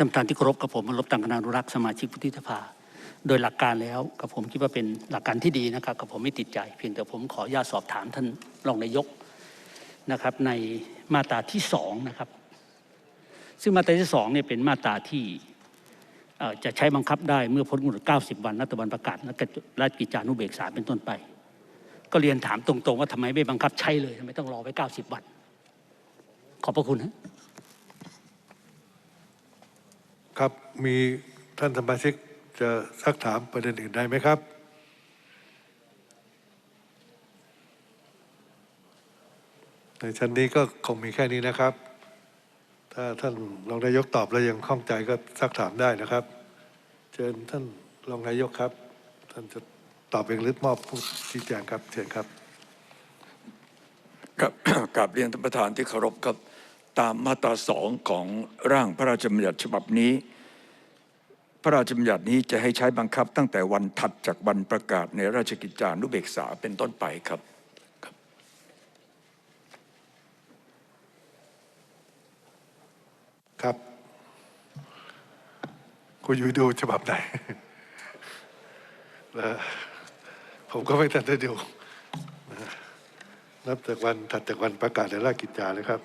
ท่านประธานที่เคารพกับผมมารบตังคณานุรักษ์สมาชิกวุฒิสภา โดยหลักการแล้วกับผมคิดว่าเป็นหลักการที่ดีนะครับกับผมไม่ติดใจ เพียงแต่ผมขออนุญาตสอบถามท่านรองนายกนะครับในมาตราที่สองนะครับ ซึ่งมาตราที่สองเนี่ยเป็นมาตราที่จะใช้บังคับได้เมื่อพ้นกำหนด90 วันรัฐบาลประกาศและราชกิจจานุเบกษาเป็นต้นไป ก็เรียนถามตรงๆ ว่าทำไมไม่บังคับใช้เลยทำไมต้องรอไว้ 90 วัน ขอบพระคุณฮะ ครับมีท่านสมาชิกจะซักถามประเด็นอื่นได้ไหมครับ ในชั้นนี้ก็คงมีแค่นี้นะครับ ถ้าท่านรองนายกตอบแล้วยังข้องใจก็ซักถามได้นะครับ เชิญท่านรองนายกครับ ท่านจะตอบเองหรือมอบผู้ชี้แจงครับเชิญครับครับกราบเรียนท่านประธานที่เคารพครับ ตามมาตราสองของร่างพระราชบัญญัติฉบับนี้ พระราชบัญญัตินี้จะให้ใช้บังคับตั้งแต่วันถัดจากวันประกาศในราชกิจจานุเบกษาเป็นต้นไปครับครับคุณยุ้ยดูฉบับไหนแล้วผมก็ไม่ทันได้ดูนะนับจากวันถัดจากวันประกาศในราชกิจจาเลยครับ